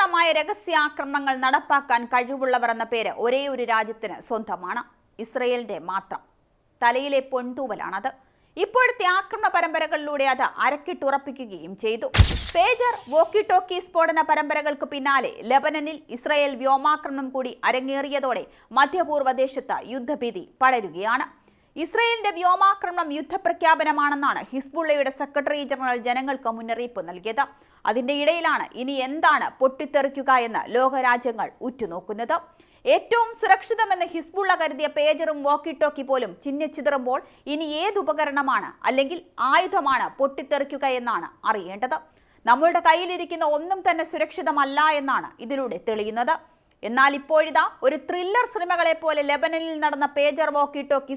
സങ്കീർണമായ രഹസ്യാക്രമണങ്ങൾ നടപ്പാക്കാൻ കഴിവുള്ളവർ എന്ന പേര് ഒരേ ഒരു രാജ്യത്തിന് സ്വന്തമാണ്. ഇസ്രയേലിന്റെ മാത്രം. തലയിലെ പൊൻതൂവലാണത്. ഇപ്പോഴത്തെ ആക്രമണ പരമ്പരകളിലൂടെ അത് അരക്കിട്ടുറപ്പിക്കുകയും ചെയ്തു. പേജർ വോക്കി ടോക്കി സ്ഫോടന പരമ്പരകൾക്ക് പിന്നാലെ ലബനനിൽ ഇസ്രയേൽ വ്യോമാക്രമണം കൂടി അരങ്ങേറിയതോടെ മധ്യപൂർവ ദേശത്ത് യുദ്ധഭീതി പടരുകയാണ്. ഇസ്രയേലിന്റെ വ്യോമാക്രമണം യുദ്ധപ്രഖ്യാപനമാണെന്നാണ് ഹിസ്ബുള്ളയുടെ സെക്രട്ടറി ജനറൽ ജനങ്ങൾക്ക് മുന്നറിയിപ്പ് നൽകിയത്. അതിന്റെ ഇടയിലാണ് ഇനി എന്താണ് പൊട്ടിത്തെറിക്കുക എന്ന് ലോകരാജ്യങ്ങൾ ഉറ്റുനോക്കുന്നത്. ഏറ്റവും സുരക്ഷിതമെന്ന് ഹിസ്ബുള്ള കരുതിയ പേജറും വോക്കി ടോക്കി പോലും ചിഹ്നിച്ചിതറുമ്പോൾ ഇനി ഏത് ഉപകരണമാണ് അല്ലെങ്കിൽ ആയുധമാണ് പൊട്ടിത്തെറിക്കുക എന്നാണ് അറിയേണ്ടത്. നമ്മളുടെ കയ്യിലിരിക്കുന്ന ഒന്നും തന്നെ സുരക്ഷിതമല്ല എന്നാണ് ഇതിലൂടെ തെളിയുന്നത്. എന്നാൽ ഇപ്പോഴിതാ ഒരു ത്രില്ലർ സിനിമകളെ പോലെ ലെബനനിൽ നടന്ന പേജർ വോക്കി ടോക്കി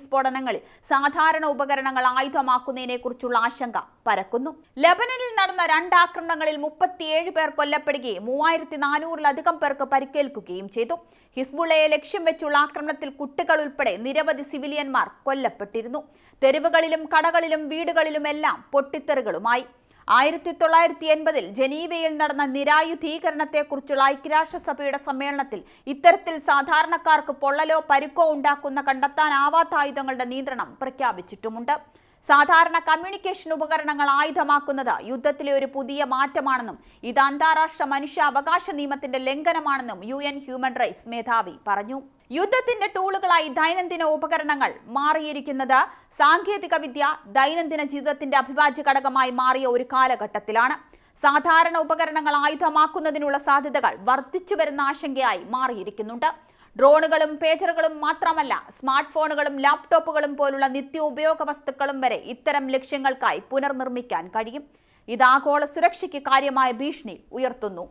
സാധാരണ ഉപകരണങ്ങൾ ആയുധമാക്കുന്നതിനെ കുറിച്ചുള്ള ആശങ്ക പരക്കുന്നു. ലെബനനിൽ നടന്ന രണ്ട് ആക്രമണങ്ങളിൽ മുപ്പത്തിയേഴ് പേർ കൊല്ലപ്പെടുകയും മൂവായിരത്തി നാനൂറിലധികം പേർക്ക് പരിക്കേൽക്കുകയും ചെയ്തു. ഹിസ്ബുള്ളയെ ലക്ഷ്യം വെച്ചുള്ള ആക്രമണത്തിൽ കുട്ടികൾ ഉൾപ്പെടെ നിരവധി സിവിലിയന്മാർ കൊല്ലപ്പെട്ടിരുന്നു. തെരുവുകളിലും കടകളിലും വീടുകളിലുമെല്ലാം പൊട്ടിത്തെറികളുമായി. ആയിരത്തി തൊള്ളായിരത്തി എൺപതിൽ ജനീവയിൽ നടന്ന നിരായുധീകരണത്തെക്കുറിച്ചുള്ള ഐക്യരാഷ്ട്രസഭയുടെ സമ്മേളനത്തിൽ ഇത്തരത്തിൽ സാധാരണക്കാർക്ക് പൊള്ളലോ പരുക്കോ ഉണ്ടാക്കുന്ന കണ്ടെത്താനാവാത്ത ആയുധങ്ങളുടെ നിയന്ത്രണം പ്രഖ്യാപിച്ചിട്ടുമുണ്ട്. സാധാരണ കമ്മ്യൂണിക്കേഷൻ ഉപകരണങ്ങൾ ആയുധമാക്കുന്നത് യുദ്ധത്തിലെ ഒരു പുതിയ മാറ്റമാണെന്നും ഇത് അന്താരാഷ്ട്ര മനുഷ്യാവകാശ നിയമത്തിന്റെ ലംഘനമാണെന്നും യു ഹ്യൂമൻ റൈറ്റ്സ് മേധാവി പറഞ്ഞു. യുദ്ധത്തിന്റെ ടൂളുകളായി ദൈനംദിന ഉപകരണങ്ങൾ മാറിയിരിക്കുന്നത് സാങ്കേതിക വിദ്യ ദൈനംദിന ജീവിതത്തിന്റെ അഭിവാജ്യ ഘടകമായി മാറിയ ഒരു കാലഘട്ടത്തിലാണ്. സാധാരണ ഉപകരണങ്ങൾ ആയുധമാക്കുന്നതിനുള്ള സാധ്യതകൾ വർദ്ധിച്ചു വരുന്ന ആശങ്കയായി മാറിയിരിക്കുന്നുണ്ട്. ഡ്രോണുകളും പേജറുകളും മാത്രമല്ല സ്മാർട്ട് ഫോണുകളും ലാപ്ടോപ്പുകളും പോലുള്ള നിത്യോപയോഗ വസ്തുക്കളും വരെ ഇത്തരം ലക്ഷ്യങ്ങൾക്കായി പുനർനിർമ്മിക്കാൻ കഴിയും. ഇത് ആഗോള സുരക്ഷയ്ക്ക് കാര്യമായ ഭീഷണി ഉയർത്തുന്നു.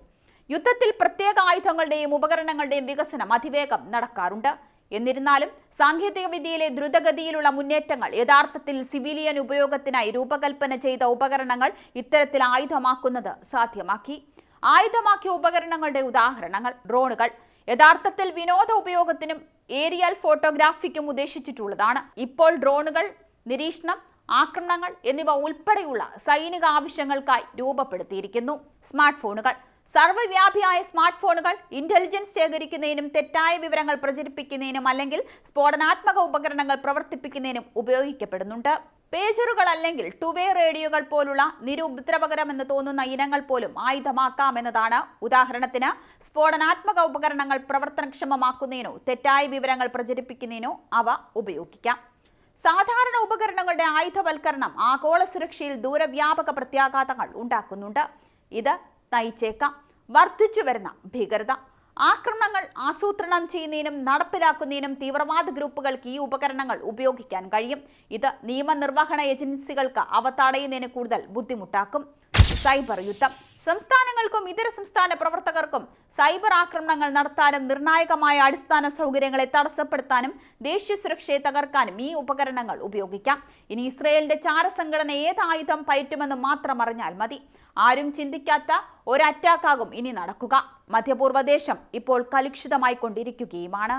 യുദ്ധത്തിൽ പ്രത്യേക ആയുധങ്ങളുടെയും ഉപകരണങ്ങളുടെയും വികസനം അതിവേഗം നടക്കാറുണ്ട്. എന്നിരുന്നാലും സാങ്കേതിക വിദ്യയിലെ ദ്രുതഗതിയിലുള്ള മുന്നേറ്റങ്ങൾ യഥാർത്ഥത്തിൽ സിവിലിയൻ ഉപയോഗത്തിനായി രൂപകൽപ്പന ചെയ്ത ഉപകരണങ്ങൾ ഇത്തരത്തിൽ ആയുധമാക്കുന്നത് സാധ്യമാക്കി. ആയുധമാക്കിയ ഉപകരണങ്ങളുടെ ഉദാഹരണങ്ങൾ ഡ്രോണുകൾ. യഥാർത്ഥത്തിൽ വിനോദ ഉപയോഗത്തിനും ഏരിയൽ ഫോട്ടോഗ്രാഫിക്കും ഉദ്ദേശിച്ചിട്ടുള്ളതാണ്. ഇപ്പോൾ ഡ്രോണുകൾ നിരീക്ഷണം ആക്രമണങ്ങൾ എന്നിവ ഉൾപ്പെടെയുള്ള സൈനിക ആവശ്യങ്ങൾക്കായി രൂപപ്പെടുത്തിയിരിക്കുന്നു. സ്മാർട്ട് ഫോണുകൾ സർവവ്യാപിയായ സ്മാർട്ട് ഫോണുകൾ ഇന്റലിജൻസ് ശേഖരിക്കുന്നതിനും തെറ്റായ വിവരങ്ങൾ പ്രചരിപ്പിക്കുന്നതിനും അല്ലെങ്കിൽ സ്ഫോടനാത്മക ഉപകരണങ്ങൾ പ്രവർത്തിപ്പിക്കുന്നതിനും ഉപയോഗിക്കപ്പെടുന്നുണ്ട്. പേജറുകൾ അല്ലെങ്കിൽ ടുവേ റേഡിയോകൾ പോലുള്ള നിരുപദ്രവകരമെന്ന് തോന്നുന്ന ഇനങ്ങൾ പോലും ആയുധമാക്കാമെന്നതാണ്. ഉദാഹരണത്തിന് സ്ഫോടനാത്മക ഉപകരണങ്ങൾ പ്രവർത്തനക്ഷമമാക്കുന്നതിനോ തെറ്റായ വിവരങ്ങൾ പ്രചരിപ്പിക്കുന്നതിനോ അവ ഉപയോഗിക്കാം. സാധാരണ ഉപകരണങ്ങളുടെ ആയുധവൽക്കരണം ആഗോള സുരക്ഷയിൽ ദൂരവ്യാപക പ്രത്യാഘാതങ്ങൾ ഉണ്ടാക്കുന്നുണ്ട്. ഇത് നയിച്ചേക്കാം വർദ്ധിച്ചു വരുന്ന ഭീകരത. ആക്രമണങ്ങൾ ആസൂത്രണം ചെയ്യുന്നതിനും നടപ്പിലാക്കുന്നതിനും തീവ്രവാദ ഗ്രൂപ്പുകൾക്ക് ഈ ഉപകരണങ്ങൾ ഉപയോഗിക്കാൻ കഴിയും. ഇത് നിയമനിർവഹണ ഏജൻസികൾക്ക് അവ തടയുന്നതിന് കൂടുതൽ ബുദ്ധിമുട്ടാക്കും. സൈബർ യുദ്ധം. സംസ്ഥാനങ്ങൾക്കും ഇതര സംസ്ഥാന പ്രവർത്തകർക്കും സൈബർ ആക്രമണങ്ങൾ നടത്താനും നിർണായകമായ അടിസ്ഥാന സൗകര്യങ്ങളെ തടസ്സപ്പെടുത്താനും ദേശീയ സുരക്ഷയെ തകർക്കാനും ഈ ഉപകരണങ്ങൾ ഉപയോഗിക്കാം. ഇനി ഇസ്രയേലിന്റെ ചാരസംഘടന ഏത് ആയുധം പയറ്റുമെന്ന് മാത്രം അറിഞ്ഞാൽ മതി. ആരും ചിന്തിക്കാത്ത ഒരു അറ്റാക്കാകും ഇനി നടക്കുക. മധ്യപൂർവ ദേശം ഇപ്പോൾ കലുഷിതമായി കൊണ്ടിരിക്കുകയുമാണ്